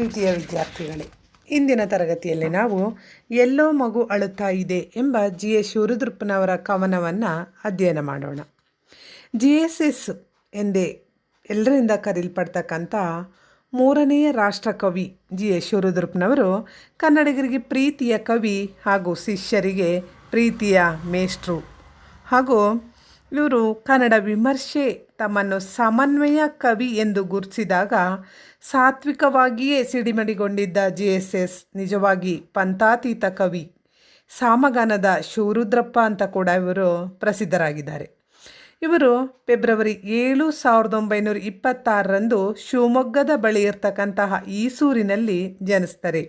ಪ್ರೀತಿಯ ವಿದ್ಯಾರ್ಥಿಗಳೇ, ಇಂದಿನ ತರಗತಿಯಲ್ಲಿ ನಾವು ಎಲ್ಲೋ ಮಗು ಅಳುತ್ತಾ ಇದೆ ಎಂಬ ಜಿ ಎಸ್ ಶಿವರುದ್ರಪ್ಪನವರ ಕವನವನ್ನು ಅಧ್ಯಯನ ಮಾಡೋಣ. ಜಿ ಎಸ್ ಎಸ್ ಎಂದೇ ಎಲ್ಲರಿಂದ ಕರೆಯಲ್ಪಡ್ತಕ್ಕಂಥ ಮೂರನೆಯ ರಾಷ್ಟ್ರಕವಿ ಜಿ ಎಸ್ ಶಿವರುದ್ರಪ್ಪನವರು ಕನ್ನಡಿಗರಿಗೆ ಪ್ರೀತಿಯ ಕವಿ ಹಾಗೂ ಶಿಷ್ಯರಿಗೆ ಪ್ರೀತಿಯ ಮೇಷ್ಟ್ರು ಹಾಗೂ ಇವರು ಕನ್ನಡ ವಿಮರ್ಶೆ ತಮ್ಮನ್ನು ಸಮನ್ವಯ ಕವಿ ಎಂದು ಗುರುತಿಸಿದಾಗ ಸಾತ್ವಿಕವಾಗಿಯೇ ಸಿಡಿಮಡಿಗೊಂಡಿದ್ದ ಜಿ ಎಸ್ ಎಸ್ ನಿಜವಾಗಿ ಪಂಥಾತೀತ ಕವಿ. ಸಾಮಗಾನದ ಶಿವರುದ್ರಪ್ಪ ಅಂತ ಕೂಡ ಇವರು ಪ್ರಸಿದ್ಧರಾಗಿದ್ದಾರೆ. ಇವರು ಫೆಬ್ರವರಿ ಏಳು ಸಾವಿರದ ಒಂಬೈನೂರ ಇಪ್ಪತ್ತಾರರಂದು ಶಿವಮೊಗ್ಗದ ಬಳಿ ಇರ್ತಕ್ಕಂತಹ ಈಸೂರಿನಲ್ಲಿ ಜನಿಸ್ತಾರೆ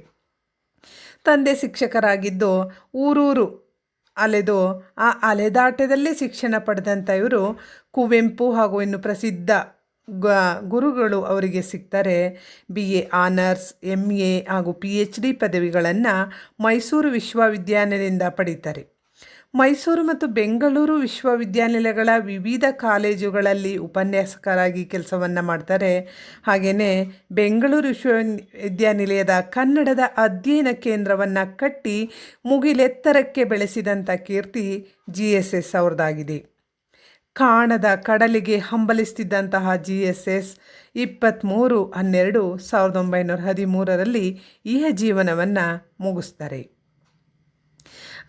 ತಂದೆ ಶಿಕ್ಷಕರಾಗಿದ್ದು ಊರೂರು ಅಲೆದು. ಆ ಅಲೆದಾಟದಲ್ಲೇ ಶಿಕ್ಷಣ ಪಡೆದಂಥ ಇವರು ಕುವೆಂಪು ಹಾಗೂ ಇನ್ನು ಪ್ರಸಿದ್ಧ ಗುರುಗಳು ಅವರಿಗೆ ಸಿಗ್ತಾರೆ B A honours M A ಹಾಗೂ ಪಿ ಎಚ್ ಡಿ ಪದವಿಗಳನ್ನು ಮೈಸೂರು ವಿಶ್ವವಿದ್ಯಾನಿಲಯದಿಂದ ಪಡೀತಾರೆ. ಮೈಸೂರು ಮತ್ತು ಬೆಂಗಳೂರು ವಿಶ್ವವಿದ್ಯಾನಿಲಯಗಳ ವಿವಿಧ ಕಾಲೇಜುಗಳಲ್ಲಿ ಉಪನ್ಯಾಸಕರಾಗಿ ಕೆಲಸವನ್ನು ಮಾಡ್ತಾರೆ. ಹಾಗೆಯೇ ಬೆಂಗಳೂರು ವಿಶ್ವವಿದ್ಯಾನಿಲಯದ ಕನ್ನಡದ ಅಧ್ಯಯನ ಕೇಂದ್ರವನ್ನು ಕಟ್ಟಿ ಮುಗಿಲೆತ್ತರಕ್ಕೆ ಬೆಳೆಸಿದಂಥ ಕೀರ್ತಿ ಜಿ ಎಸ್ ಎಸ್ ಅವ್ರದ್ದಾಗಿದೆ ಕಾಣದ ಕಡಲಿಗೆ ಹಂಬಲಿಸ್ತಿದ್ದಂತಹ ಜಿ ಎಸ್ ಎಸ್ ಇಪ್ಪತ್ತ್ಮೂರು ಹನ್ನೆರಡು ಸಾವಿರದ ಒಂಬೈನೂರ ಹದಿಮೂರರಲ್ಲಿ ಇಹ ಜೀವನವನ್ನು ಮುಗಿಸ್ತಾರೆ.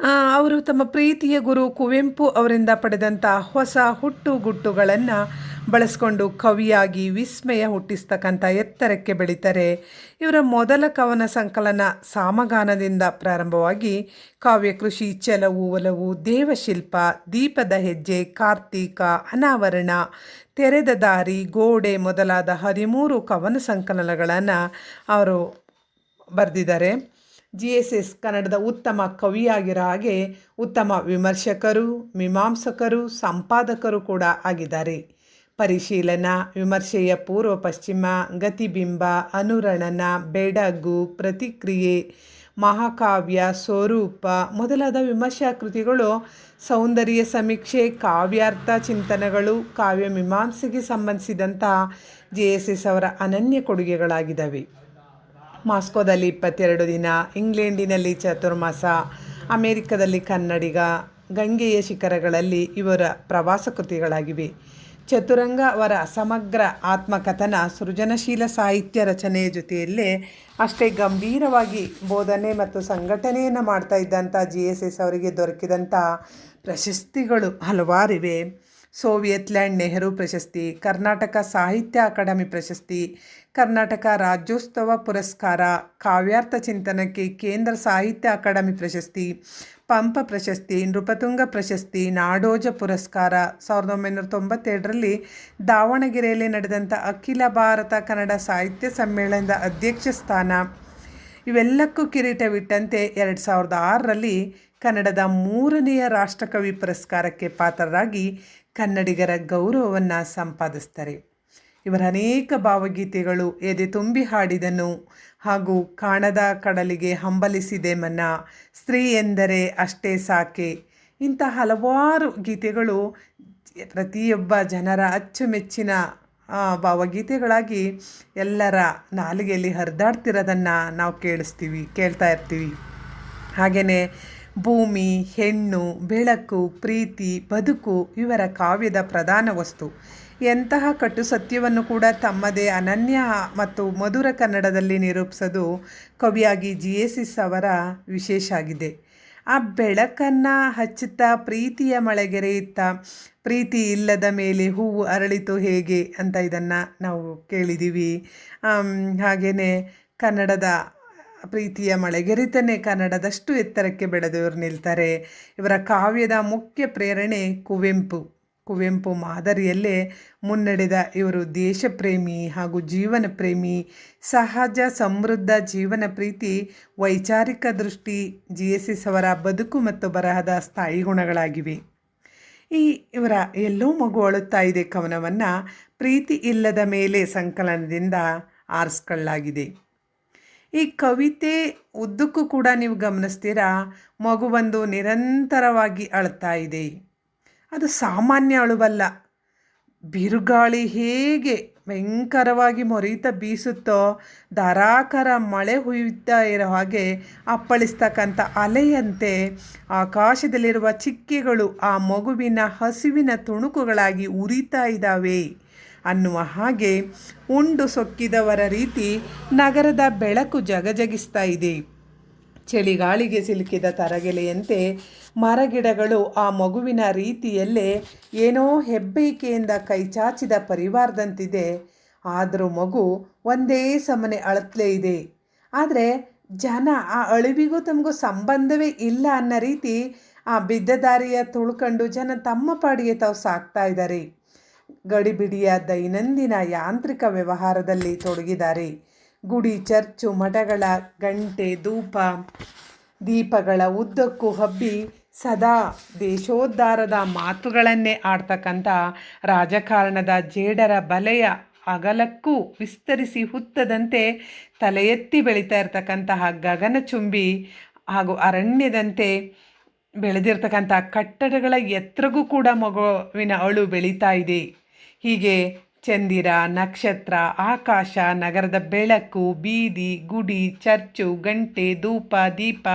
ಅವರು ತಮ್ಮ ಪ್ರೀತಿಯ ಗುರು ಕುವೆಂಪು ಅವರಿಂದ ಪಡೆದಂಥ ಹೊಸ ಹುಟ್ಟು ಗುಟ್ಟುಗಳನ್ನು ಬಳಸ್ಕೊಂಡು ಕವಿಯಾಗಿ ವಿಸ್ಮಯ ಹುಟ್ಟಿಸ್ತಕ್ಕಂಥ ಎತ್ತರಕ್ಕೆ ಬೆಳೀತಾರೆ. ಇವರ ಮೊದಲ ಕವನ ಸಂಕಲನ ಸಾಮಗಾನದಿಂದ ಪ್ರಾರಂಭವಾಗಿ ಕಾವ್ಯ ಕೃಷಿ, ಚೆಲವು, ಒಲವು, ದೇವಶಿಲ್ಪ, ದೀಪದ ಹೆಜ್ಜೆ, ಕಾರ್ತೀಕ, ಅನಾವರಣ, ತೆರೆದ ದಾರಿ, ಗೋಡೆ ಮೊದಲಾದ ಹದಿಮೂರು ಕವನ ಸಂಕಲನಗಳನ್ನು ಅವರು ಬರೆದಿದ್ದಾರೆ. ಜಿ ಎಸ್ ಎಸ್ ಕನ್ನಡದ ಉತ್ತಮ ಕವಿಯಾಗಿರೋ ಹಾಗೆ ಉತ್ತಮ ವಿಮರ್ಶಕರು, ಮೀಮಾಂಸಕರು, ಸಂಪಾದಕರು ಕೂಡ ಆಗಿದ್ದಾರೆ. ಪರಿಶೀಲನಾ, ವಿಮರ್ಶೆಯ ಪೂರ್ವ ಪಶ್ಚಿಮ, ಗತಿಬಿಂಬ, ಅನುರಣನ, ಬೆಡಗು, ಪ್ರತಿಕ್ರಿಯೆ, ಮಹಾಕಾವ್ಯ, ಸ್ವರೂಪ ಮೊದಲಾದ ವಿಮರ್ಶಾ ಕೃತಿಗಳು ಸೌಂದರ್ಯ ಸಮೀಕ್ಷೆ, ಕಾವ್ಯಾರ್ಥ ಚಿಂತನೆಗಳು, ಕಾವ್ಯ ಮೀಮಾಂಸೆಗೆ ಸಂಬಂಧಿಸಿದಂಥ ಜೆ ಎಸ್ ಎಸ್ ಅವರ ಅನನ್ಯ ಕೊಡುಗೆಗಳಾಗಿದ್ದಾವೆ. ಮಾಸ್ಕೋದಲ್ಲಿ ಇಪ್ಪತ್ತೆರಡು ದಿನ, ಇಂಗ್ಲೆಂಡಿನಲ್ಲಿ ಚತುರ್ಮಾಸ, ಅಮೇರಿಕದಲ್ಲಿ ಕನ್ನಡಿಗ, ಗಂಗೆಯ ಶಿಖರಗಳಲ್ಲಿ ಇವರ ಪ್ರವಾಸ ಕೃತಿಗಳಾಗಿವೆ. ಚತುರಂಗ ಅವರ ಸಮಗ್ರ ಆತ್ಮಕಥನ ಸೃಜನಶೀಲ ಸಾಹಿತ್ಯ ರಚನೆಯ ಜೊತೆಯಲ್ಲೇ ಅಷ್ಟೇ ಗಂಭೀರವಾಗಿ ಬೋಧನೆ ಮತ್ತು ಸಂಘಟನೆಯನ್ನು ಮಾಡ್ತಾ ಇದ್ದಂಥ ಜಿ ಎಸ್ ಎಸ್ ಅವರಿಗೆ ದೊರಕಿದಂಥ ಪ್ರಶಸ್ತಿಗಳು ಹಲವಾರಿವೆ. ಸೋವಿಯತ್ ಲ್ಯಾಂಡ್ ನೆಹರು ಪ್ರಶಸ್ತಿ, ಕರ್ನಾಟಕ ಸಾಹಿತ್ಯ ಅಕಾಡೆಮಿ ಪ್ರಶಸ್ತಿ, ಕರ್ನಾಟಕ ರಾಜ್ಯೋತ್ಸವ ಪುರಸ್ಕಾರ, ಕಾವ್ಯಾರ್ಥ ಚಿಂತನಕ್ಕೆ ಕೇಂದ್ರ ಸಾಹಿತ್ಯ ಅಕಾಡೆಮಿ ಪ್ರಶಸ್ತಿ, ಪಂಪ ಪ್ರಶಸ್ತಿ, ನೃಪತುಂಗ ಪ್ರಶಸ್ತಿ, ನಾಡೋಜ ಪುರಸ್ಕಾರ. ಸಾವಿರದ ಒಂಬೈನೂರ ತೊಂಬತ್ತೆರಡರಲ್ಲಿ ದಾವಣಗೆರೆಯಲ್ಲಿ ನಡೆದಂಥ ಅಖಿಲ ಭಾರತ ಕನ್ನಡ ಸಾಹಿತ್ಯ ಸಮ್ಮೇಳನದ ಅಧ್ಯಕ್ಷ ಸ್ಥಾನ. ಇವೆಲ್ಲಕ್ಕೂ ಕಿರೀಟವಿಟ್ಟಂತೆ ಎರಡು ಸಾವಿರದ ಆರರಲ್ಲಿ ಕನ್ನಡದ ಮೂರನೆಯ ರಾಷ್ಟ್ರಕವಿ ಪುರಸ್ಕಾರಕ್ಕೆ ಪಾತ್ರರಾಗಿ ಕನ್ನಡಿಗರ ಗೌರವವನ್ನು ಸಂಪಾದಿಸ್ತಾರೆ. ಇವರ ಅನೇಕ ಭಾವಗೀತೆಗಳು ಎದೆ ತುಂಬಿ ಹಾಡಿದನು ಹಾಗೂ ಕಾಣದ ಕಡಲಿಗೆ ಹಂಬಲಿಸಿದೆ ಮನ. ಸ್ತ್ರೀ ಎಂದರೆ ಅಷ್ಟೇ ಸಾಕೆ. ಇಂಥ ಹಲವಾರು ಗೀತೆಗಳು ಪ್ರತಿಯೊಬ್ಬ ಜನರ ಅಚ್ಚುಮೆಚ್ಚಿನ ಭಾವಗೀತೆಗಳಾಗಿ ಎಲ್ಲರ ನಾಲಿಗೆಯಲ್ಲಿ ಹರಿದಾಡ್ತಿರೋದನ್ನು ನಾವು ಕೇಳಿಸ್ತೀವಿ, ಕೇಳ್ತಾ ಇರ್ತೀವಿ. ಹಾಗೆಯೇ ಭೂಮಿ, ಹೆಣ್ಣು, ಬೆಳಕು, ಪ್ರೀತಿ, ಬದುಕು ಇವರ ಕಾವ್ಯದ ಪ್ರಧಾನ ವಸ್ತು. ಎಂತಹ ಕಟ್ಟು ಸತ್ಯವನ್ನು ಕೂಡ ತಮ್ಮದೇ ಅನನ್ಯ ಮತ್ತು ಮಧುರ ಕನ್ನಡದಲ್ಲಿ ನಿರೂಪಿಸೋದು ಕವಿಯಾಗಿ ಜಿ ಎಸ್ ಎಸ್ ಅವರ ವಿಶೇಷ ಆಗಿದೆ. ಆ ಬೆಳಕನ್ನು ಹಚ್ಚುತ್ತಾ ಪ್ರೀತಿಯ ಮಳೆಗೆರೆಯುತ್ತ ಪ್ರೀತಿ ಇಲ್ಲದ ಮೇಲೆ ಹೂವು ಅರಳಿತು ಹೇಗೆ ಅಂತ ಇದನ್ನು ನಾವು ಕೇಳಿದ್ದೀವಿ ಹಾಗೆಯೇ ಕನ್ನಡದ ಪ್ರೀತಿಯ ಮಳೆಗೆರಿತನೇ ಕನ್ನಡದಷ್ಟು ಎತ್ತರಕ್ಕೆ ಬೆಳೆದವರು ನಿಲ್ತಾರೆ. ಇವರ ಕಾವ್ಯದ ಮುಖ್ಯ ಪ್ರೇರಣೆ ಕುವೆಂಪು. ಕುವೆಂಪು ಮಾದರಿಯಲ್ಲೇ ಮುನ್ನಡೆದ ಇವರು ದೇಶಪ್ರೇಮಿ ಹಾಗೂ ಜೀವನ ಪ್ರೇಮಿ ಸಹಜ, ಸಮೃದ್ಧ ಜೀವನ ಪ್ರೀತಿ, ವೈಚಾರಿಕ ದೃಷ್ಟಿ, ಜಿ ಎಸ್ ಎಸ್ ಅವರ ಬದುಕು ಮತ್ತು ಬರಹದ ಸ್ಥಾಯಿ ಗುಣಗಳಾಗಿವೆ. ಈ ಇವರ ಎಲ್ಲೋ ಮಗು ಅಳುತ್ತಾ ಇದೆ ಕವನವನ್ನು ಪ್ರೀತಿ ಇಲ್ಲದ ಮೇಲೆ ಸಂಕಲನದಿಂದ ಆರಿಸ್ಕೊಳ್ಳಲಾಗಿದೆ. ಈ ಕವಿತೆ ಉದ್ದಕ್ಕೂ ಕೂಡ ನೀವು ಗಮನಿಸ್ತೀರಾ? ಮಗುವೊಂದು ನಿರಂತರವಾಗಿ ಅಳ್ತಾ ಇದೆ. ಅದು ಸಾಮಾನ್ಯ ಅಳುವಲ್ಲ. ಬಿರುಗಾಳಿ ಹೇಗೆ ಭಯಂಕರವಾಗಿ ಮೊರೀತ ಬೀಸುತ್ತೋ, ಧಾರಾಕಾರ ಮಳೆ ಹುಯ್ಯುತ್ತಾ ಇರೋ ಹಾಗೆ ಅಪ್ಪಳಿಸ್ತಕ್ಕಂಥ ಅಲೆಯಂತೆ ಆಕಾಶದಲ್ಲಿರುವ ಚಿಕ್ಕೆಗಳು ಆ ಮಗುವಿನ ಹಸಿವಿನ ತುಣುಕುಗಳಾಗಿ ಉರಿತಾ ಇದ್ದಾವೆ. ಅನ್ನುವ ಹಾಗೆ ಉಂಡು ಸೊಕ್ಕಿದವರ ರೀತಿ ನಗರದ ಬೆಳಕು ಜಗಜಗಿಸ್ತಾ ಇದೆ. ಚಳಿಗಾಳಿಗೆ ಸಿಲುಕಿದ ತರಗೆಲೆಯಂತೆ ಮರಗಿಡಗಳು ಆ ಮಗುವಿನ ರೀತಿಯಲ್ಲೇ ಏನೋ ಹೆಬ್ಬೈಕೆಯಿಂದ ಕೈಚಾಚಿದ ಪರಿವಾರದಂತಿದೆ. ಆದರೂ ಮಗು ಒಂದೇ ಸಮನೆ ಅಳತ್ಲೇ ಇದೆ. ಆದರೆ ಜನ ಆ ಅಳಿವಿಗೂ ತಮಗೂ ಸಂಬಂಧವೇ ಇಲ್ಲ ಅನ್ನೋ ರೀತಿ ಆ ಬಿದ್ದ ದಾರಿಯ ತುಳ್ಕೊಂಡು ಜನ ತಮ್ಮ ಪಾಡಿಗೆ ತಾವು ಸಾಕ್ತಾ ಇದ್ದಾರೆ. ಗಡಿಬಿಡಿಯ ದೈನಂದಿನ ಯಾಂತ್ರಿಕ ವ್ಯವಹಾರದಲ್ಲಿ ತೊಡಗಿದ್ದಾರೆ. ಗುಡಿ, ಚರ್ಚು, ಮಠಗಳ ಗಂಟೆ, ಧೂಪ, ದೀಪಗಳ ಉದ್ದಕ್ಕೂ ಹಬ್ಬಿ ಸದಾ ದೇಶೋದ್ಧಾರದ ಮಾತುಗಳನ್ನೇ ಆಡ್ತಕ್ಕಂಥ ರಾಜಕಾರಣದ ಜೇಡರ ಬಲೆಯ ಅಗಲಕ್ಕೂ ವಿಸ್ತರಿಸಿ ಹುತ್ತದಂತೆ ತಲೆ ಎತ್ತಿ ಬೆಳೀತಾ ಇರ್ತಕ್ಕಂತಹ ಗಗನಚುಂಬಿ ಹಾಗೂ ಅರಣ್ಯದಂತೆ ಬೆಳೆದಿರ್ತಕ್ಕಂಥ ಕಟ್ಟಡಗಳ ಎತ್ತರಗೂ ಕೂಡ ಮಗುವಿನ ಅಳು ಬೆಳೀತಾ ಇದೆ. ಹೀಗೆ ಚಂದಿರ, ನಕ್ಷತ್ರ, ಆಕಾಶ, ನಗರದ ಬೆಳಕು, ಬೀದಿ, ಗುಡಿ, ಚರ್ಚು, ಗಂಟೆ, ಧೂಪ, ದೀಪ,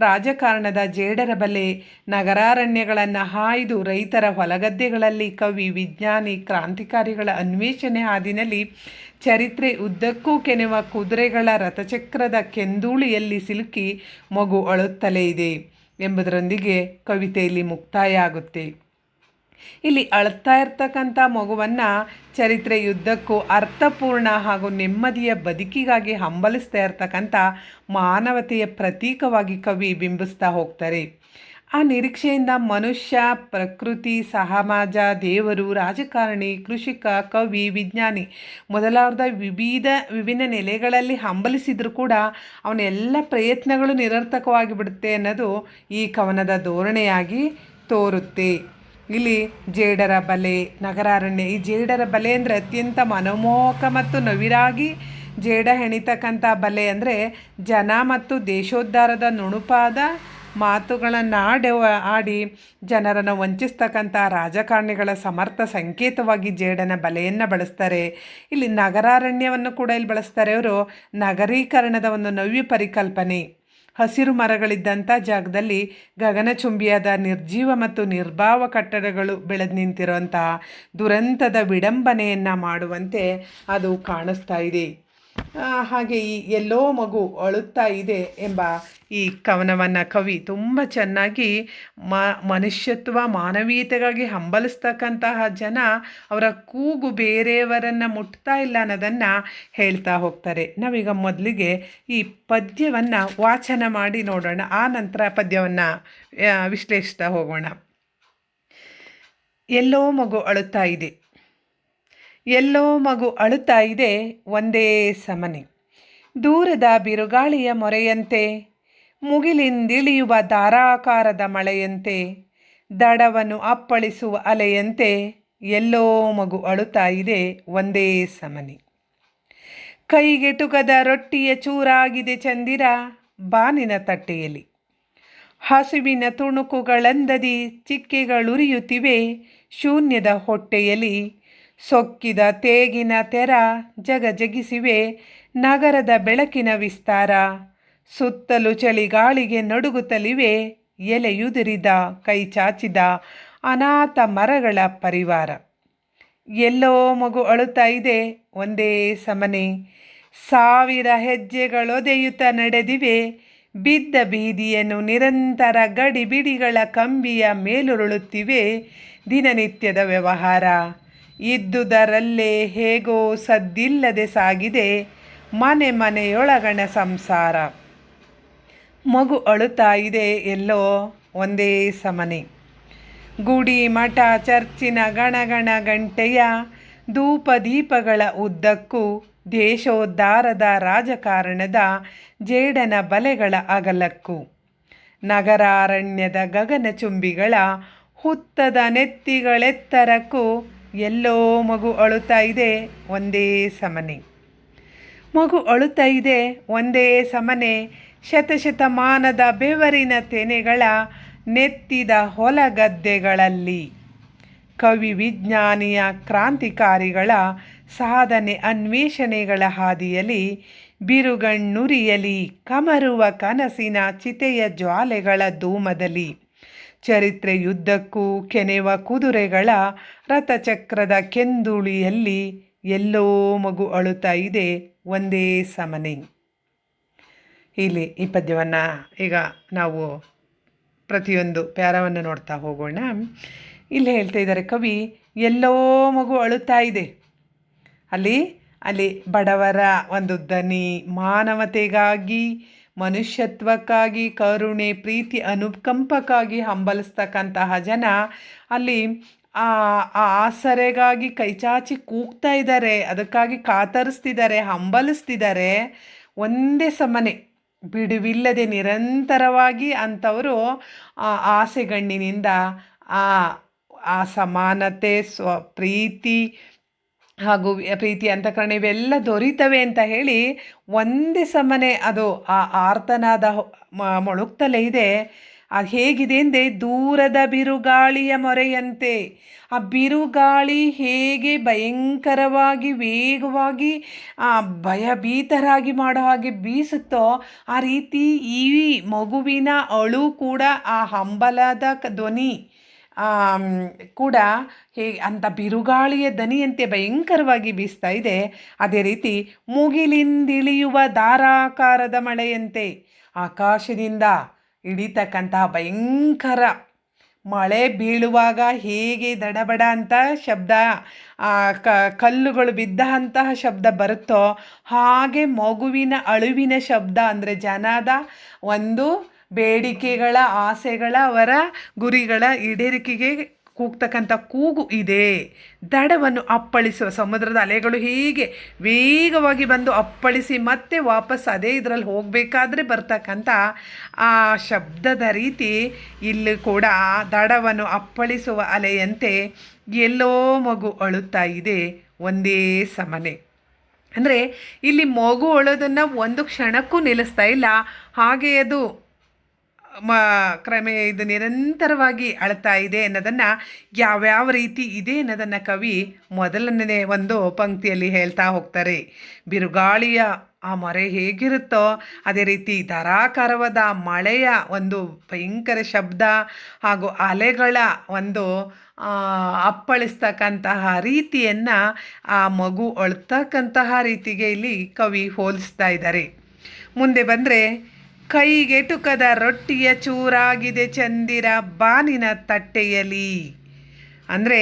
ರಾಜಕಾರಣದ ಜೇಡರ ಬಲೆ, ನಗರಾರಣ್ಯಗಳನ್ನು ಹಾಯ್ದು ರೈತರ ಹೊಲಗದ್ದೆಗಳಲ್ಲಿ ಕವಿ, ವಿಜ್ಞಾನಿ, ಕ್ರಾಂತಿಕಾರಿಗಳ ಅನ್ವೇಷಣೆ ಹಾದಿನಲ್ಲಿ ಚರಿತ್ರೆ ಉದ್ದಕ್ಕೂ ಕೆನೆವ ಕುದುರೆಗಳ ರಥಚಕ್ರದ ಕೆಂದೂಳಿಯಲ್ಲಿ ಸಿಲುಕಿ ಮಗು ಅಳುತ್ತಲೇ ಇದೆ ಎಂಬುದರೊಂದಿಗೆ ಕವಿತೆಯಲ್ಲಿ ಮುಕ್ತಾಯ ಆಗುತ್ತೆ ಇಲ್ಲಿ ಅಳ್ತಾ ಇರ್ತಕ್ಕಂಥ ಮಗುವನ್ನು ಚರಿತ್ರೆಯುದ್ದಕ್ಕೂ ಅರ್ಥಪೂರ್ಣ ಹಾಗೂ ನೆಮ್ಮದಿಯ ಬದುಕಿಗಾಗಿ ಹಂಬಲಿಸ್ತಾ ಇರ್ತಕ್ಕಂಥ ಮಾನವತೆಯ ಪ್ರತೀಕವಾಗಿ ಕವಿ ಬಿಂಬಿಸ್ತಾ ಹೋಗ್ತಾರೆ. ಆ ನಿರೀಕ್ಷೆಯಿಂದ ಮನುಷ್ಯ, ಪ್ರಕೃತಿ, ಸಮಾಜ, ದೇವರು, ರಾಜಕಾರಣಿ, ಕೃಷಿಕ, ಕವಿ, ವಿಜ್ಞಾನಿ ಮೊದಲಾದ ವಿವಿಧ ವಿಭಿನ್ನ ನೆಲೆಗಳಲ್ಲಿ ಹಂಬಲಿಸಿದರೂ ಕೂಡ ಅವನ ಎಲ್ಲ ಪ್ರಯತ್ನಗಳು ನಿರರ್ಥಕವಾಗಿ ಬಿಡುತ್ತೆ ಅನ್ನೋದು ಈ ಕವನದ ಧೋರಣೆಯಾಗಿ ತೋರುತ್ತೆ. ಇಲ್ಲಿ ಜೇಡರ ಬಲೆ, ನಗರಾರಣ್ಯ. ಈ ಜೇಡರ ಬಲೆ ಅಂದರೆ ಅತ್ಯಂತ ಮನಮೋಹಕ ಮತ್ತು ನವಿರಾಗಿ ಜೇಡ ಹೆಣಿತಕ್ಕಂಥ ಬಲೆ ಅಂದರೆ ಜನ ಮತ್ತು ದೇಶೋದ್ಧಾರದ ನುಣುಪಾದ ಮಾತುಗಳನ್ನು ಆಡಿ ಜನರನ್ನು ವಂಚಿಸ್ತಕ್ಕಂಥ ರಾಜಕಾರಣಿಗಳ ಸಮರ್ಥ ಸಂಕೇತವಾಗಿ ಜೇಡನ ಬಲೆಯನ್ನು ಬಳಸ್ತಾರೆ. ಇಲ್ಲಿ ನಗರಾರಣ್ಯವನ್ನು ಕೂಡ ಇಲ್ಲಿ ಬಳಸ್ತಾರೆ ಅವರು ನಗರೀಕರಣದ ಒಂದು ನವ್ಯ ಪರಿಕಲ್ಪನೆ. ಹಸಿರು ಮರಗಳಿದ್ದಂಥ ಜಾಗದಲ್ಲಿ ಗಗನಚುಂಬಿಯಾದ ನಿರ್ಜೀವ ಮತ್ತು ನಿರ್ಭಾವ ಕಟ್ಟಡಗಳು ಬೆಳೆದು ನಿಂತಿರುವಂತಹ ದುರಂತದ ವಿಡಂಬನೆಯನ್ನು ಮಾಡುವಂತೆ ಅದು ಕಾಣಿಸ್ತಾ ಇದೆ. ಹಾಗೆ ಈ ಎಲ್ಲೋ ಮಗು ಅಳುತ್ತಾ ಇದೆ ಎಂಬ ಈ ಕವನವನ್ನು ಕವಿ ತುಂಬ ಚೆನ್ನಾಗಿ ಮ, ಮನುಷ್ಯತ್ವ ಮಾನವೀಯತೆಗಾಗಿ ಹಂಬಲಿಸ್ತಕ್ಕಂತಹ ಜನ ಅವರ ಕೂಗು ಬೇರೆಯವರನ್ನು ಮುಟ್ತಾ ಇಲ್ಲ ಅನ್ನೋದನ್ನು ಹೇಳ್ತಾ ಹೋಗ್ತಾರೆ. ನಾವೀಗ ಮೊದಲಿಗೆ ಈ ಪದ್ಯವನ್ನು ವಾಚನ ಮಾಡಿ ನೋಡೋಣ. ಆ ನಂತರ ಪದ್ಯವನ್ನು ವಿಶ್ಲೇಷಿಸ್ತಾ ಹೋಗೋಣ. ಎಲ್ಲೋ ಮಗು ಅಳುತ್ತಾ ಇದೆ. ಎಲ್ಲೋ ಮಗು ಅಳುತ್ತಾ ಇದೆ ಒಂದೇ ಸಮನೆ. ದೂರದ ಬಿರುಗಾಳಿಯ ಮೊರೆಯಂತೆ, ಮುಗಿಲಿಂದಿಳಿಯುವ ಧಾರಾಕಾರದ ಮಳೆಯಂತೆ, ದಡವನ್ನು ಅಪ್ಪಳಿಸುವ ಅಲೆಯಂತೆ ಎಲ್ಲೋ ಮಗು ಅಳುತ್ತಾ ಇದೆ ಒಂದೇ ಸಮನೆ. ಕೈಗೆಟುಕದ ರೊಟ್ಟಿಯ ಚೂರಾಗಿದೆ ಚಂದಿರ ಬಾನಿನ ತಟ್ಟೆಯಲ್ಲಿ. ಹಸುವಿನ ತುಣುಕುಗಳಂದದಿ ಚಿಕ್ಕೆಗಳುರಿಯುತ್ತಿವೆ ಶೂನ್ಯದ ಹೊಟ್ಟೆಯಲ್ಲಿ ಸೊಕ್ಕಿದ ತೇಗಿನ ತೆರ ಜಗಜಗಿಸಿವೆ ನಗರದ ಬೆಳಕಿನ ವಿಸ್ತಾರ. ಸುತ್ತಲೂ ಚಳಿಗಾಳಿಗೆ ನಡುಗುತ್ತಲಿವೆ ಎಲೆಯುದುರಿದ ಕೈ ಚಾಚಿದ ಅನಾಥ ಮರಗಳ ಪರಿವಾರ. ಎಲ್ಲೋ ಮಗು ಅಳುತ್ತಾ ಇದೆ, ಒಂದೇ ಸಮನೆ. ಸಾವಿರ ಹೆಜ್ಜೆಗಳೊದೆಯುತ್ತ ನಡೆದಿವೆ, ಬಿದ್ದ ಬೀದಿಯನ್ನು ನಿರಂತರ ಗಡಿಬಿಡಿಗಳ ಕಂಬಿಯ ಮೇಲುರುಳುತ್ತಿವೆ ದಿನನಿತ್ಯದ ವ್ಯವಹಾರ. ಇದ್ದುದರಲ್ಲೇ ಹೇಗೋ ಸದ್ದಿಲ್ಲದೆ ಸಾಗಿದೆ ಮನೆ ಮನೆಯೊಳಗಣ ಸಂಸಾರ. ಮಗು ಅಳುತ್ತಾ ಇದೆ ಎಲ್ಲೋ ಒಂದೇ ಸಮನೆ. ಗುಡಿ ಮಠ ಚರ್ಚಿನ ಗಣಗಣ ಗಂಟೆಯ ಧೂಪ ದೀಪಗಳ ಉದ್ದಕ್ಕೂ ದೇಶೋದ್ಧಾರದ ರಾಜಕಾರಣದ ಜೇಡನ ಬಲೆಗಳ ಅಗಲಕ್ಕೂ. ನಗರಾರಣ್ಯದ ಗಗನಚುಂಬಿಗಳ ಹುತ್ತದ ನೆತ್ತಿಗಳೆತ್ತರಕ್ಕೂ ಎಲ್ಲೋ ಮಗು ಅಳುತ್ತಾ ಇದೆ, ಒಂದೇ ಸಮನೆ. ಮಗು ಅಳುತ್ತಾ ಇದೆ, ಒಂದೇ ಸಮನೆ. ಶತಶತಮಾನದ ಬೆವರಿನ ತೆನೆಗಳ ನೆತ್ತಿದ ಹೊಲಗದ್ದೆಗಳಲ್ಲಿ ಕವಿ ವಿಜ್ಞಾನಿಯ ಕ್ರಾಂತಿಕಾರಿಗಳ ಸಾಧನೆ ಅನ್ವೇಷಣೆಗಳ ಹಾದಿಯಲ್ಲಿ ಬಿರುಗಣ್ಣುರಿಯಲಿ ಕಮರುವ ಕನಸಿನ ಚಿತೆಯ ಜ್ವಾಲೆಗಳ ಧೂಮದಲ್ಲಿ. ಚರಿತ್ರೆ ಯುದ್ಧಕ್ಕೂ ಕೆನೆವ ಕುದುರೆಗಳ ರಥಚಕ್ರದ ಕೆಂದುಳಿಯಲ್ಲಿ ಎಲ್ಲೋ ಮಗು ಅಳುತ್ತಾ ಇದೆ ಒಂದೇ ಸಮನೆ. ಇಲ್ಲಿ ಈ ಪದ್ಯವನ್ನು ಈಗ ನಾವು ಪ್ರತಿಯೊಂದು ಪ್ಯಾರವನ್ನು ನೋಡ್ತಾ ಹೋಗೋಣ. ಇಲ್ಲಿ ಹೇಳ್ತಾ ಇದ್ದಾರೆ, ಕವಿ, ಎಲ್ಲೋ ಮಗು ಅಳುತ್ತಾ ಇದೆ. ಅಲ್ಲಿ ಅಲ್ಲಿ ಬಡವರ ಒಂದು ದನಿ ಮಾನವತೆಗಾಗಿ ಮನುಷ್ಯತ್ವಕ್ಕಾಗಿ, ಕರುಣೆ, ಪ್ರೀತಿ, ಅನುಕಂಪಕ್ಕಾಗಿ ಹಂಬಲಿಸ್ತಕ್ಕಂತಹ ಜನ ಅಲ್ಲಿ ಆ ಆಸರೆಗಾಗಿ ಕೈಚಾಚಿ ಕೂಗ್ತಾ ಇದ್ದಾರೆ. ಅದಕ್ಕಾಗಿ ಕಾತರಿಸ್ತಿದ್ದಾರೆ, ಹಂಬಲಿಸ್ತಿದ್ದಾರೆ. ಒಂದೇ ಸಮನೆ, ಬಿಡುವಿಲ್ಲದೆ ನಿರಂತರವಾಗಿ ಅಂಥವರು ಆ ಆಸೆಗಣ್ಣಿನಿಂದ ಆ ಆ ಸಮಾನತೆ, ಸ್ವ, ಪ್ರೀತಿ ಹಾಗೂ ಪ್ರೀತಿ ಅಂತಃಕರಣ ಇವೆಲ್ಲ ದೊರೀತವೆ ಅಂತ ಹೇಳಿ ಒಂದೇ ಸಮನೆ ಅದು ಆ ಆರ್ತನಾದ ಮೊಳುಕ್ತಲೇ ಇದೆ. ಅದು ಹೇಗಿದೆ ಎಂದೇ ದೂರದ ಬಿರುಗಾಳಿಯ ಮೊರೆಯಂತೆ. ಆ ಬಿರುಗಾಳಿ ಹೇಗೆ ಭಯಂಕರವಾಗಿ, ವೇಗವಾಗಿ ಭಯಭೀತರಾಗಿ ಮಾಡೋ ಹಾಗೆ ಬೀಸುತ್ತೋ, ಆ ರೀತಿ ಈ ಮಗುವಿನ ಅಳು ಕೂಡ ಆ ಹಂಬಲದ ಧ್ವನಿ ಕೂಡ ಹೇ ಅಂಥ ಬಿರುಗಾಳಿಯ ದನಿಯಂತೆ ಭಯಂಕರವಾಗಿ ಬೀಸ್ತಾ ಇದೆ. ಅದೇ ರೀತಿ ಮುಗಿಲಿಂದಿಳಿಯುವ ಧಾರಾಕಾರದ ಮಳೆಯಂತೆ ಆಕಾಶದಿಂದ ಹಿಡಿತಕ್ಕಂತಹ ಭಯಂಕರ ಮಳೆ ಬೀಳುವಾಗ ಹೇಗೆ ದಡಬಡ ಅಂತ ಶಬ್ದ ಕ, ಕಲ್ಲುಗಳು ಬಿದ್ದ ಅಂತಹ ಶಬ್ದ ಬರುತ್ತೋ ಹಾಗೆ ಮಗುವಿನ ಅಳುವಿನ ಶಬ್ದ ಅಂದರೆ ಜನದ ಒಂದು ಬೇಡಿಕೆಗಳ, ಆಸೆಗಳ, ಅವರ ಗುರಿಗಳ ಈಡೇರಿಕೆಗೆ ಕೂಗ್ತಕ್ಕಂಥ ಕೂಗು ಇದೆ. ದಡವನ್ನು ಅಪ್ಪಳಿಸುವ ಸಮುದ್ರದ ಅಲೆಗಳು ಹೀಗೆ ವೇಗವಾಗಿ ಬಂದು ಅಪ್ಪಳಿಸಿ ಮತ್ತೆ ವಾಪಸ್ ಅದೇ ಇದರಲ್ಲಿ ಹೋಗಬೇಕಾದ್ರೆ ಬರ್ತಕ್ಕಂಥ ಆ ಶಬ್ದದ ರೀತಿ ಇಲ್ಲಿ ಕೂಡ ದಡವನ್ನು ಅಪ್ಪಳಿಸುವ ಅಲೆಯಂತೆ ಎಲ್ಲೋ ಮಗು ಅಳುತ್ತಾ ಇದೆ. ಒಂದೇ ಸಮನೆ. ಅಂದರೆ ಇಲ್ಲಿ ಮಗು ಅಳೋದನ್ನು ಒಂದು ಕ್ಷಣಕ್ಕೂ ನಿಲ್ಲಿಸ್ತಾ ಇಲ್ಲ. ಹಾಗೆ ಅದು ಕ್ರಮೆ ಇದು ನಿರಂತರವಾಗಿ ಅಳ್ತಾ ಇದೆ ಅನ್ನೋದನ್ನು ಯಾವ್ಯಾವ ರೀತಿ ಇದೆ ಅನ್ನೋದನ್ನು ಕವಿ ಮೊದಲನೇ ಒಂದು ಪಂಕ್ತಿಯಲ್ಲಿ ಹೇಳ್ತಾ ಹೋಗ್ತಾರೆ. ಬಿರುಗಾಳಿಯ ಆ ಮೊರೆ ಹೇಗಿರುತ್ತೋ ಅದೇ ರೀತಿ ಧಾರಾಕಾರವಾದ ಮಳೆಯ ಒಂದು ಭಯಂಕರ ಶಬ್ದ ಹಾಗೂ ಅಲೆಗಳ ಒಂದು ಅಪ್ಪಳಿಸ್ತಕ್ಕಂತಹ ರೀತಿಯನ್ನು ಆ ಮಗು ಅಳ್ತಕ್ಕಂತಹ ರೀತಿಗೆ ಇಲ್ಲಿ ಕವಿ ಹೋಲಿಸ್ತಾ ಇದ್ದಾರೆ. ಮುಂದೆ ಬಂದರೆ ಕೈಗೆಟುಕದ ರೊಟ್ಟಿಯ ಚೂರಾಗಿದೆ ಚಂದಿರ ಬಾನಿನ ತಟ್ಟೆಯಲಿ ಅಂದರೆ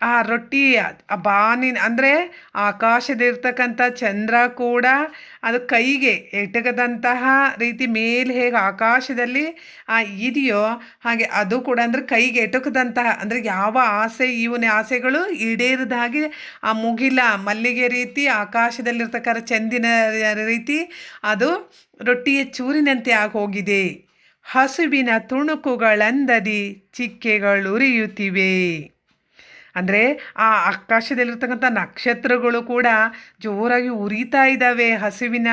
ಆ ರೊಟ್ಟಿ, ಆ ಬಾನಿನ ಅಂದರೆ ಆಕಾಶದಿರ್ತಕ್ಕಂಥ ಚಂದ್ರ ಕೂಡ ಅದು ಕೈಗೆ ಎಟಕದಂತಹ ರೀತಿ ಮೇಲೆ ಹೇಗೆ ಆಕಾಶದಲ್ಲಿ ಆ ಇದೆಯೋ ಹಾಗೆ ಅದು ಕೂಡ ಅಂದರೆ ಕೈಗೆ ಎಟಕದಂತಹ, ಅಂದರೆ ಯಾವ ಆಸೆ, ಇವನ ಆಸೆಗಳು ಈಡೇರದ ಆ ಮುಗಿಲ ಮಲ್ಲಿಗೆ ರೀತಿ ಆಕಾಶದಲ್ಲಿರ್ತಕ್ಕಂಥ ಚಂದಿನ ರೀತಿ ಅದು ರೊಟ್ಟಿಯ ಚೂರಿನಂತೆ ಆಗೋಗಿದೆ ಹಸುವಿನ ತುಣುಕುಗಳಂದದಿ ಚಿಕ್ಕೆಗಳುರಿಯುತ್ತಿವೆ. ಅಂದರೆ ಆ ಆಕಾಶದಲ್ಲಿರ್ತಕ್ಕಂಥ ನಕ್ಷತ್ರಗಳು ಕೂಡ ಜೋರಾಗಿ ಉರಿತಾ ಇದ್ದಾವೆ. ಹಸಿವಿನ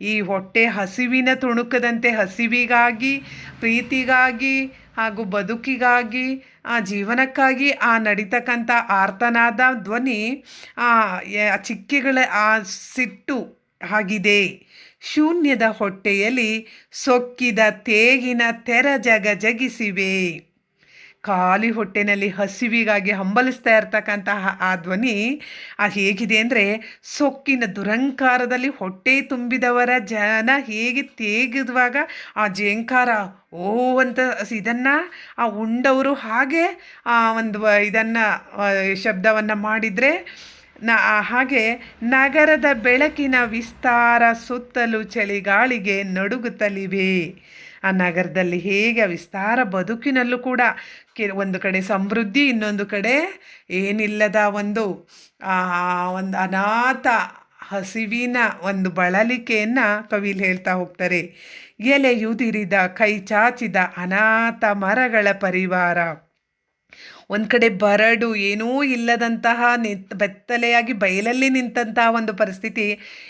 ಈ ಹೊಟ್ಟೆ ಹಸಿವಿನ ತುಣುಕದಂತೆ ಹಸಿವಿಗಾಗಿ, ಪ್ರೀತಿಗಾಗಿ ಹಾಗೂ ಬದುಕಿಗಾಗಿ, ಆ ಜೀವನಕ್ಕಾಗಿ ಆ ನಡೀತಕ್ಕಂಥ ಆರ್ತನಾದ ಧ್ವನಿ ಆ ಚಿಕ್ಕೆಗಳ ಆ ಸಿಟ್ಟು ಆಗಿದೆ. ಶೂನ್ಯದ ಹೊಟ್ಟೆಯಲ್ಲಿ ಸೊಕ್ಕಿದ ತೇಗಿನ ತೆರ ಜಗ ಜಗಿಸಿವೆ. ಖಾಲಿ ಹೊಟ್ಟೆನಲ್ಲಿ ಹಸಿವಿಗಾಗಿ ಹಂಬಲಿಸ್ತಾ ಇರ್ತಕ್ಕಂತಹ ಆ ಧ್ವನಿ, ಆ ಹೇಗಿದೆ ಅಂದರೆ ಸೊಕ್ಕಿನ ದುರಂಕಾರದಲ್ಲಿ ಹೊಟ್ಟೆ ತುಂಬಿದವರ ಜನ ಹೇಗೆ ತೇಗಿದ್ವಾಗ ಆ ಜೇಂಕಾರ ಓ ಅಂತ ಇದನ್ನು ಆ ಉಂಡವರು ಹಾಗೆ ಆ ಒಂದು ಇದನ್ನು ಶಬ್ದವನ್ನು ಮಾಡಿದರೆ ನ ಹಾಗೆ ನಗರದ ಬೆಳಕಿನ ವಿಸ್ತಾರ ಸುತ್ತಲೂ ಚಳಿಗಾಳಿಗೆ ನಡುಗುತ್ತಲಿವೆ. ಆ ನಗರದಲ್ಲಿ ಹೇಗೆ ವಿಸ್ತಾರ ಬದುಕಿನಲ್ಲೂ ಕೂಡ ಕೆ ಒಂದು ಕಡೆ ಸಮೃದ್ಧಿ, ಇನ್ನೊಂದು ಕಡೆ ಏನಿಲ್ಲದ ಒಂದು ಒಂದು ಅನಾಥ ಹಸಿವಿನ ಒಂದು ಬಳಲಿಕೆಯನ್ನು ಕವಿಲ್ ಹೇಳ್ತಾ ಹೋಗ್ತಾರೆ. ಎಲೆಯುದಿರಿದ ಕೈ ಚಾಚಿದ ಅನಾಥ ಮರಗಳ ಪರಿವಾರ. ಒಂದು ಕಡೆ ಬರಡು ಏನೂ ಇಲ್ಲದಂತಹ ನಿ ಬೆತ್ತಲೆಯಾಗಿ ಬಯಲಲ್ಲಿ ನಿಂತಹ ಒಂದು ಪರಿಸ್ಥಿತಿ,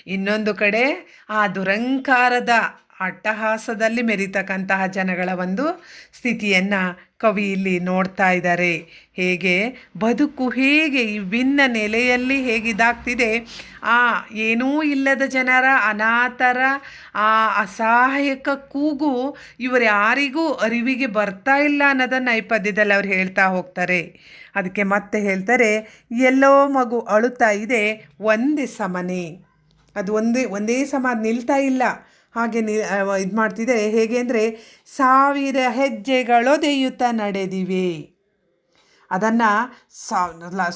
ಇನ್ನೊಂದು ಕಡೆ ಆ ದುರಂಕಾರದ ಅಟ್ಟಹಾಸದಲ್ಲಿ ಮೆರಿತಕ್ಕಂತಹ ಜನಗಳ ಒಂದು ಸ್ಥಿತಿಯನ್ನು ಕವಿ ಇಲ್ಲಿ ನೋಡ್ತಾ ಇದ್ದಾರೆ. ಹೇಗೆ? ಬದುಕು ಹೇಗೆ ಈ ಭಿನ್ನ ನೆಲೆಯಲ್ಲಿ ಹೇಗಿದಾಗ್ತಿದೆ? ಆ, ಏನೂ ಇಲ್ಲದ ಜನರ ಅನಾಥರ, ಆ ಅಸಹಾಯಕ ಕೂಗು ಇವರು ಯಾರಿಗೂ ಅರಿವಿಗೆ ಬರ್ತಾ ಇಲ್ಲ ಅನ್ನೋದನ್ನು ಈ ಪದ್ಯದಲ್ಲಿ ಅವ್ರು ಹೇಳ್ತಾ ಹೋಗ್ತಾರೆ. ಅದಕ್ಕೆ ಮತ್ತೆ ಹೇಳ್ತಾರೆ, ಎಲ್ಲೋ ಮಗು ಅಳುತ್ತಾ ಇದೆ, ಒಂದೇ ಸಮನೆ. ಅದು ಒಂದೇ ಒಂದೇ ಸಮ ನಿಲ್ತಾ ಇಲ್ಲ. ಹಾಗೆ ನಿ ಇದು ಮಾಡ್ತಿದೆ. ಹೇಗೆ ಅಂದರೆ, ಸಾವಿರ ಹೆಜ್ಜೆಗಳೊದೆಯುತ್ತಾ ನಡೆದಿವೆ. ಅದನ್ನು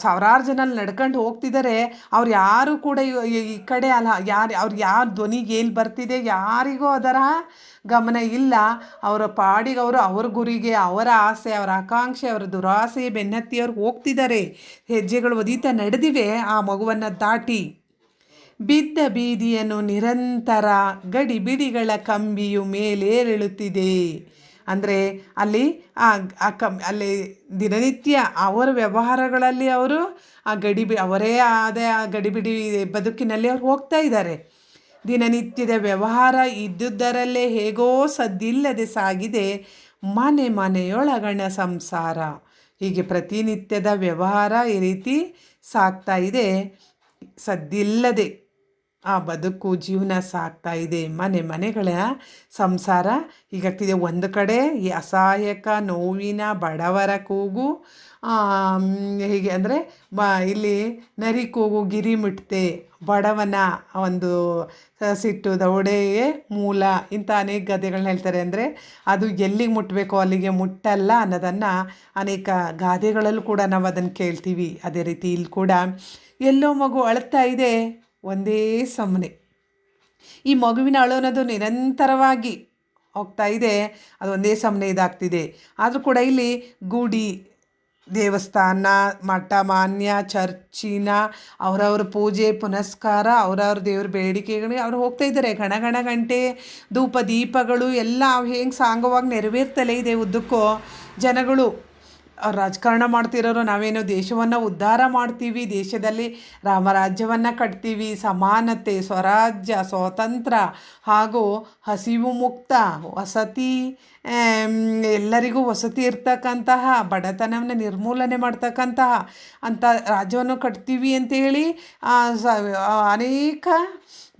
ಸಾವಿರಾರು ಜನ ನಡ್ಕೊಂಡು ಹೋಗ್ತಿದ್ದಾರೆ ಅವ್ರು ಯಾರು ಕೂಡ ಈ ಕಡೆ ಅಲ್ಲ. ಯಾರು, ಅವ್ರು ಯಾರು ಧ್ವನಿಗೆ ಎಲ್ಲಿ ಬರ್ತಿದೆ, ಯಾರಿಗೂ ಅದರ ಗಮನ ಇಲ್ಲ. ಅವರ ಪಾಡಿಗೆ ಅವರು ಅವ್ರ ಗುರಿಗೆ, ಅವರ ಆಸೆ, ಅವರ ಆಕಾಂಕ್ಷೆ, ಅವರ ದುರಾಸೆ ಬೆನ್ನತ್ತಿ ಅವ್ರು ಹೋಗ್ತಿದ್ದಾರೆ ಹೆಜ್ಜೆಗಳು ಒದೀತ ನಡೆದಿವೆ ಆ ಮಗುವನ್ನು ದಾಟಿ. ಬಿದ್ದ ಬೀದಿಯನ್ನು ನಿರಂತರ ಗಡಿಬಿಡಿಗಳ ಕಂಬಿಯು ಮೇಲೇರಿಳುತ್ತಿದೆ. ಅಂದರೆ ಅಲ್ಲಿ ಆ ಆ ಕಂ, ಅಲ್ಲಿ ದಿನನಿತ್ಯ ಅವರ ವ್ಯವಹಾರಗಳಲ್ಲಿ ಅವರು ಆ ಗಡಿಬಿ, ಅವರೇ ಆದ ಆ ಗಡಿಬಿಡಿ ಬದುಕಿನಲ್ಲಿ ಅವ್ರು ಹೋಗ್ತಾ ಇದ್ದಾರೆ. ದಿನನಿತ್ಯದ ವ್ಯವಹಾರ ಇದ್ದುದರಲ್ಲೇ ಹೇಗೋ ಸದ್ದಿಲ್ಲದೆ ಸಾಗಿದೆ ಮನೆ ಮನೆಯೊಳಗಣ ಸಂಸಾರ. ಹೀಗೆ ಪ್ರತಿನಿತ್ಯದ ವ್ಯವಹಾರ ಈ ರೀತಿ ಸಾಗ್ತಾ ಇದೆ. ಸದ್ದಿಲ್ಲದೆ ಆ ಬದುಕು ಜೀವನ ಸಾಗ್ತಾ ಇದೆ ಮನೆ ಮನೆಗಳ ಸಂಸಾರ ಹೀಗಾಗ್ತಿದೆ ಒಂದು ಕಡೆ ಈ ಅಸಹಾಯಕ, ನೋವಿನ, ಬಡವರ ಕೂಗು ಹೀಗೆ ಅಂದರೆ ಬ ಇಲ್ಲಿ ನರಿ ಕೂಗು ಗಿರಿ ಮುಟ್ತೆ ಬಡವನ ಒಂದು ಸಿಟ್ಟು, ದೌಡೆಯೇ ಮೂಲ ಇಂಥ ಅನೇಕ ಗಾದೆಗಳನ್ನ ಹೇಳ್ತಾರೆ ಅಂದರೆ ಅದು ಎಲ್ಲಿಗೆ ಮುಟ್ಟಬೇಕು ಅಲ್ಲಿಗೆ ಮುಟ್ಟಲ್ಲ ಅನ್ನೋದನ್ನು ಅನೇಕ ಗಾದೆಗಳಲ್ಲೂ ಕೂಡ ನಾವು ಅದನ್ನು ಕೇಳ್ತೀವಿ. ಅದೇ ರೀತಿ ಇಲ್ಲಿ ಕೂಡ ಎಲ್ಲೋ ಮಗು ಅಳ್ತಾ ಇದೆ. ಒಂದೇ ಸಮನೆ. ಈ ಮಗುವಿನ ಅಳು ಅನ್ನೋದು ನಿರಂತರವಾಗಿ ಹೋಗ್ತಾ ಇದೆ, ಅದು ಒಂದೇ ಸಮನೆ ಇದಾಗ್ತಿದೆ. ಆದರೂ ಕೂಡ ಇಲ್ಲಿ ಗುಡಿ, ದೇವಸ್ಥಾನ ಮಠ ಮಾನ್ಯ ಚರ್ಚಿನ, ಅವರವ್ರ ಪೂಜೆ, ಪುನಸ್ಕಾರ, ಅವರವ್ರ ದೇವ್ರ ಬೇಡಿಕೆಗಳಿಗೆ ಅವ್ರು ಹೋಗ್ತಾ ಇದ್ದಾರೆ. ಗಣ ಗಣ ಗಂಟೆ, ಧೂಪ ದೀಪಗಳು ಎಲ್ಲ ಹೆಂಗೆ ಸಾಂಗವಾಗಿ ನೆರವೇರ್ತಲೇ ಇದೆ ಉದ್ದಕ್ಕೂ ಜನಗಳು. ರಾಜಕಾರಣ ಮಾಡ್ತಿರೋರು, ನಾವೇನು ದೇಶವನ್ನು ಉದ್ಧಾರ ಮಾಡ್ತೀವಿ, ದೇಶದಲ್ಲಿ ರಾಮರಾಜ್ಯವನ್ನು ಕಟ್ತೀವಿ, ಸಮಾನತೆ, ಸ್ವರಾಜ್ಯ ಸ್ವಾತಂತ್ರ್ಯ ಹಾಗೂ ಹಸಿವು ಮುಕ್ತ, ವಸತಿ ಎಲ್ಲರಿಗೂ ವಸತಿ ಇರ್ತಕ್ಕಂತಹ, ಬಡತನವನ್ನು ನಿರ್ಮೂಲನೆ ಮಾಡ್ತಕ್ಕಂತಹ ಅಂಥ ರಾಜ್ಯವನ್ನು ಕಟ್ತೀವಿ ಅಂತೇಳಿ ಅನೇಕ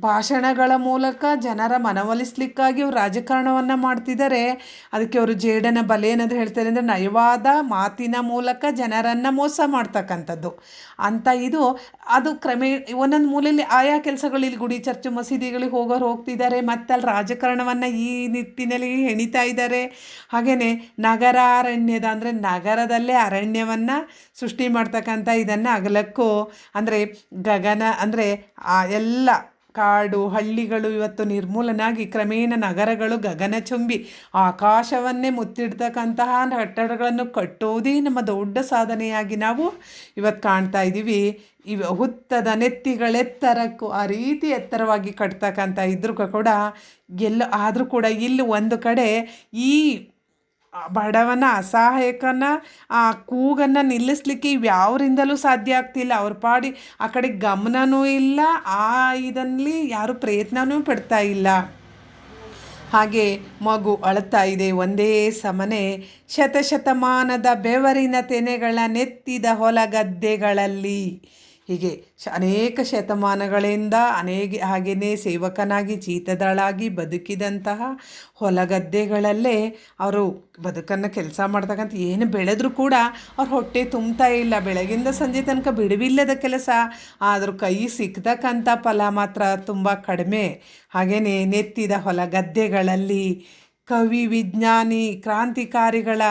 ಭಾಷಣಗಳ ಮೂಲಕ ಜನರ ಮನವೊಲಿಸ್ಲಿಕ್ಕಾಗಿ ಅವರು ರಾಜಕಾರಣವನ್ನು ಮಾಡ್ತಿದ್ದಾರೆ ಅದಕ್ಕೆ ಅವರು ಜೇಡನ ಬಲೆ ಏನಾದ್ರು ಹೇಳ್ತಾರೆ ಅಂದರೆ ನಯವಾದ ಮಾತಿನ ಮೂಲಕ ಜನರನ್ನು ಮೋಸ ಮಾಡ್ತಕ್ಕಂಥದ್ದು. ಅಂತ ಇದು, ಅದು ಕ್ರಮೇ, ಒಂದೊಂದು ಮೂಲೆಯಲ್ಲಿ ಆಯಾ ಕೆಲಸಗಳು ಇಲ್ಲಿ ಗುಡಿ ಚರ್ಚು ಮಸೀದಿಗಳಿಗೆ ಹೋಗೋರು ಹೋಗ್ತಿದ್ದಾರೆ ಮತ್ತು ಅಲ್ಲಿ ರಾಜಕಾರಣವನ್ನು ಈ ನಿಟ್ಟಿನಲ್ಲಿ ಹೆಣಿತಾ ಇದ್ದಾರೆ ಹಾಗೆಯೇ ನಗರ ಅರಣ್ಯದ ಅಂದರೆ ನಗರದಲ್ಲೇ ಅರಣ್ಯವನ್ನು ಸೃಷ್ಟಿ ಮಾಡ್ತಕ್ಕಂಥ ಇದನ್ನು ಅಗಲಕ್ಕೂ ಅಂದರೆ ಗಗನ ಅಂದರೆ ಎಲ್ಲ ಕಾಡು ಹಳ್ಳಿಗಳು ಇವತ್ತು ನಿರ್ಮೂಲನಾಗಿ ಕ್ರಮೇಣ ನಗರಗಳು ಗಗನಚುಂಬಿ ಆಕಾಶವನ್ನೇ ಮುತ್ತಿಡ್ತಕ್ಕಂತಹ ಕಟ್ಟಡಗಳನ್ನು ಕಟ್ಟೋದೇ ನಮ್ಮ ದೊಡ್ಡ ಸಾಧನೆಯಾಗಿ ನಾವು ಇವತ್ತು ಕಾಣ್ತಾ ಇದ್ದೀವಿ ಇವ ಹುತ್ತದ ನೆತ್ತಿಗಳೆತ್ತರಕ್ಕೂ ಆ ರೀತಿ ಎತ್ತರವಾಗಿ ಕಟ್ತಕ್ಕಂಥ ಇದ್ರೂ ಕೂಡ ಎಲ್ಲ ಆದರೂ ಕೂಡ ಇಲ್ಲಿ ಒಂದು ಕಡೆ ಈ ಬಡವನ ಅಸಹಾಯಕನ, ಆ ಕೂಗನ್ನು ನಿಲ್ಲಿಸ್ಲಿಕ್ಕೆ ಇವ್ಯಾವುರಿಂದಲೂ ಸಾಧ್ಯ ಆಗ್ತಿಲ್ಲ. ಅವ್ರ ಪಾಡಿ ಆ ಕಡೆ ಗಮನವೂ ಇಲ್ಲ, ಆ ಇದರಲ್ಲಿ ಯಾರು ಪ್ರಯತ್ನವೂ ಪಡ್ತಾ ಇಲ್ಲ. ಹಾಗೆ ಮಗು ಅಳ್ತಾ ಇದೆ ಒಂದೇ ಸಮನೆ. ಶತಶತಮಾನದ ಬೆವರಿನ ತೆನೆಗಳ ನೆತ್ತಿದ ಹೊಲಗದ್ದೆಗಳಲ್ಲಿ ಹೀಗೆ ಶ ಅನೇಕ ಶತಮಾನಗಳಿಂದ ಅನೇಕ ಹಾಗೆಯೇ ಸೇವಕನಾಗಿ, ಚೀತದಳಾಗಿ ಬದುಕಿದಂತಹ ಹೊಲಗದ್ದೆಗಳಲ್ಲೇ ಅವರು ಬದುಕನ್ನು ಕೆಲಸ ಮಾಡ್ತಕ್ಕಂಥ ಏನು ಬೆಳೆದ್ರೂ ಕೂಡ ಅವ್ರ ಹೊಟ್ಟೆ ತುಂಬ್ತಾ ಇಲ್ಲ. ಬೆಳಗಿಂದ ಸಂಜೆ ತನಕ ಬಿಡುವಿಲ್ಲದ ಕೆಲಸ. ಆದರೂ ಕೈ ಸಿಕ್ತಕ್ಕಂಥ ಫಲ ಮಾತ್ರ ತುಂಬ ಕಡಿಮೆ. ಹಾಗೆಯೇ ನೆತ್ತಿದ ಹೊಲ ಗದ್ದೆಗಳಲ್ಲಿ ಕವಿ ವಿಜ್ಞಾನಿ, ಕ್ರಾಂತಿಕಾರಿಗಳ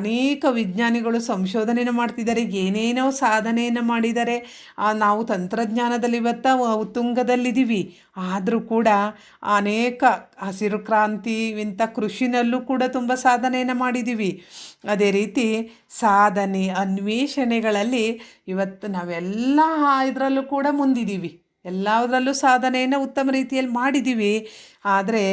ಅನೇಕ ವಿಜ್ಞಾನಿಗಳು ಸಂಶೋಧನೆಯನ್ನು ಮಾಡ್ತಿದ್ದಾರೆ, ಏನೇನೋ ಸಾಧನೆಯನ್ನು ಮಾಡಿದ್ದಾರೆ. ನಾವು ತಂತ್ರಜ್ಞಾನದಲ್ಲಿ ಇವತ್ತು ಉತ್ತುಂಗದಲ್ಲಿದ್ದೀವಿ ಆದರೂ ಕೂಡ ಅನೇಕ ಹಸಿರು ಕ್ರಾಂತಿ ಇಂಥ ಕೃಷಿನಲ್ಲೂ ಕೂಡ ತುಂಬ ಸಾಧನೆಯನ್ನು ಮಾಡಿದ್ದೀವಿ. ಅದೇ ರೀತಿ ಸಾಧನೆ, ಅನ್ವೇಷಣೆಗಳಲ್ಲಿ ಇವತ್ತು ನಾವೆಲ್ಲ ಇದರಲ್ಲೂ ಕೂಡ ಮುಂದಿದ್ದೀವಿ. ಎಲ್ಲದರಲ್ಲೂ ಸಾಧನೆಯನ್ನು ಉತ್ತಮ ರೀತಿಯಲ್ಲಿ ಮಾಡಿದ್ದೀವಿ. ಆದರೆ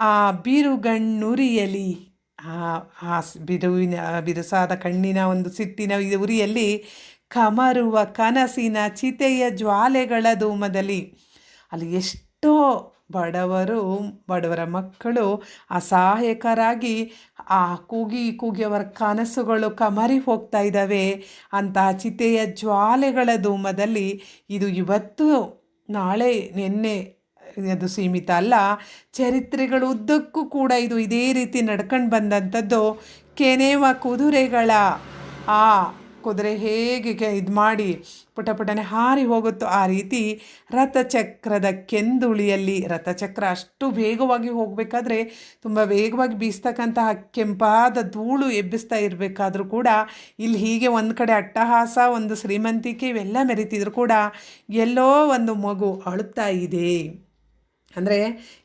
ಆ ಬಿರುಗಣ್ಣುರಿಯಲಿ, ಆ ಬಿರುವಿನ ಬಿರುಸಾದ ಕಣ್ಣಿನ ಒಂದು ಸಿಟ್ಟಿನ ಉರಿಯಲ್ಲಿ ಕಮರುವ ಕನಸಿನ ಚಿತೆಯ ಜ್ವಾಲೆಗಳ ಧೂಮದಲ್ಲಿ. ಅಲ್ಲಿ ಎಷ್ಟೋ ಬಡವರು, ಬಡವರ ಮಕ್ಕಳು ಅಸಹಾಯಕರಾಗಿ ಆ ಕೂಗಿ ಕೂಗಿ ಅವರ ಕನಸುಗಳು ಕಮರಿ ಹೋಗ್ತಾ ಇದ್ದಾವೆ. ಅಂತಹ ಚಿತೆಯ ಜ್ವಾಲೆಗಳ ಧೂಮದಲ್ಲಿ ಇದು ಇವತ್ತು, ನಾಳೆ, ನಿನ್ನೆ ಅದು ಸೀಮಿತ ಅಲ್ಲ. ಚರಿತ್ರೆಗಳು ಉದ್ದಕ್ಕೂ ಕೂಡ ಇದು ಇದೇ ರೀತಿ ನಡ್ಕೊಂಡು ಬಂದಂಥದ್ದು. ಕೆನೆವ ಕುದುರೆಗಳ. ಆ ಕುದುರೆ ಹೇಗೆ ಇದು ಮಾಡಿ ಪುಟ ಪುಟನೆ ಹಾರಿ ಹೋಗುತ್ತೋ ಆ ರೀತಿ ರಥಚಕ್ರದ ಕೆಂದುಳಿಯಲ್ಲಿ, ರಥಚಕ್ರ ಅಷ್ಟು ವೇಗವಾಗಿ ಹೋಗಬೇಕಾದ್ರೆ ತುಂಬ ವೇಗವಾಗಿ ಬೀಸ್ತಕ್ಕಂತಹ ಕೆಂಪಾದ ಧೂಳು ಎಬ್ಬಿಸ್ತಾ ಇರಬೇಕಾದ್ರೂ ಕೂಡ ಇಲ್ಲಿ ಹೀಗೆ ಒಂದು ಕಡೆ ಅಟ್ಟಹಾಸ, ಒಂದು ಶ್ರೀಮಂತಿಕೆ ಇವೆಲ್ಲ ಮೆರಿತಿದ್ರು ಕೂಡ ಎಲ್ಲೋ ಒಂದು ಮಗು ಅಳುತ್ತಾ ಇದೆ. ಅಂದರೆ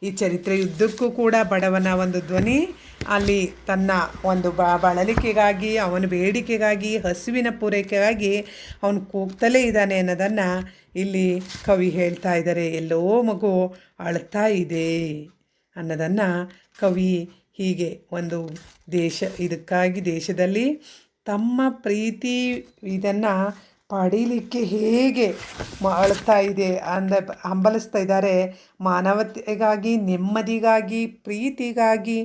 ಈ ಚರಿತ್ರೆಯುದ್ದಕ್ಕೂ ಕೂಡ ಬಡವನ ಒಂದು ಧ್ವನಿ, ಅಲ್ಲಿ ತನ್ನ ಒಂದು ಬ, ಬಳಲಿಕೆಗಾಗಿ, ಅವನ ಬೇಡಿಕೆಗಾಗಿ, ಹಸುವಿನ ಪೂರೈಕೆಗಾಗಿ ಅವನು ಕೂಗ್ತಲೇ ಇದ್ದಾನೆ ಅನ್ನೋದನ್ನು ಇಲ್ಲಿ ಕವಿ ಹೇಳ್ತಾ ಇದ್ದಾರೆ. ಎಲ್ಲೋ ಮಗು ಅಳ್ತಾ ಇದೆ ಅನ್ನೋದನ್ನು ಕವಿ ಹೀಗೆ ಒಂದು ದೇಶ, ಇದಕ್ಕಾಗಿ ದೇಶದಲ್ಲಿ ತಮ್ಮ ಪ್ರೀತಿ ಇದನ್ನು ಪಡೀಲಿಕ್ಕೆ ಹೇಗೆ ಅಳ್ತಾ ಇದೆ ಅಂದ, ಹಂಬಲಿಸ್ತಾ ಇದ್ದಾರೆ. ಮಾನವತೆಗಾಗಿ, ನೆಮ್ಮದಿಗಾಗಿ, ಪ್ರೀತಿಗಾಗಿ,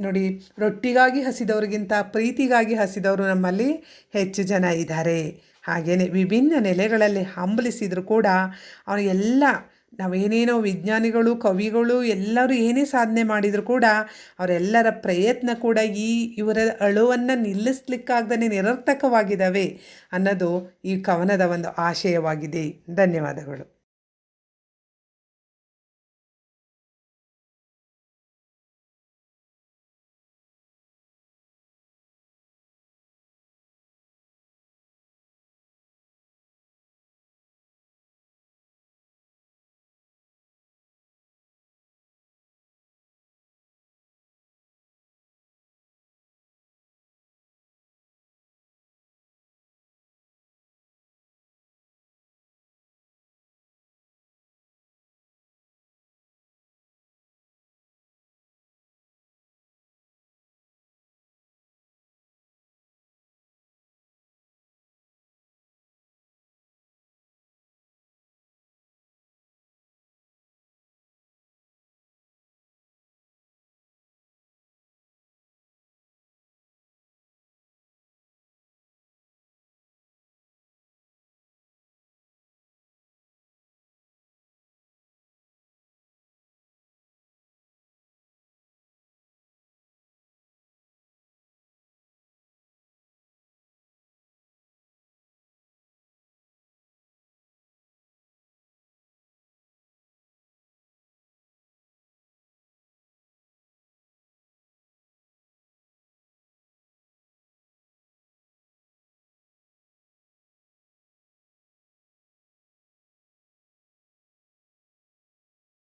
ನೋಡಿ, ರೊಟ್ಟಿಗಾಗಿ ಹಸಿದವ್ರಿಗಿಂತ ಪ್ರೀತಿಗಾಗಿ ಹಸಿದವರು ನಮ್ಮಲ್ಲಿ ಹೆಚ್ಚು ಜನ ಇದ್ದಾರೆ. ಹಾಗೆಯೇ ವಿಭಿನ್ನ ನೆಲೆಗಳಲ್ಲಿ ಹಂಬಲಿಸಿದರೂ ಕೂಡ ಅವರು ಎಲ್ಲ ನಾವೇನೇನೋ ವಿಜ್ಞಾನಿಗಳು, ಕವಿಗಳು ಎಲ್ಲರೂ ಏನೇ ಸಾಧನೆ ಮಾಡಿದರೂ ಕೂಡ ಅವರೆಲ್ಲರ ಪ್ರಯತ್ನ ಕೂಡ ಈ ಇವರ ಅಳುವನ್ನು ನಿಲ್ಲಿಸ್ಲಿಕ್ಕಾಗ್ದೇ ನಿರರ್ಥಕವಾಗಿದ್ದಾವೆ ಅನ್ನೋದು ಈ ಕವನದ ಒಂದು ಆಶಯವಾಗಿದೆ. ಧನ್ಯವಾದಗಳು.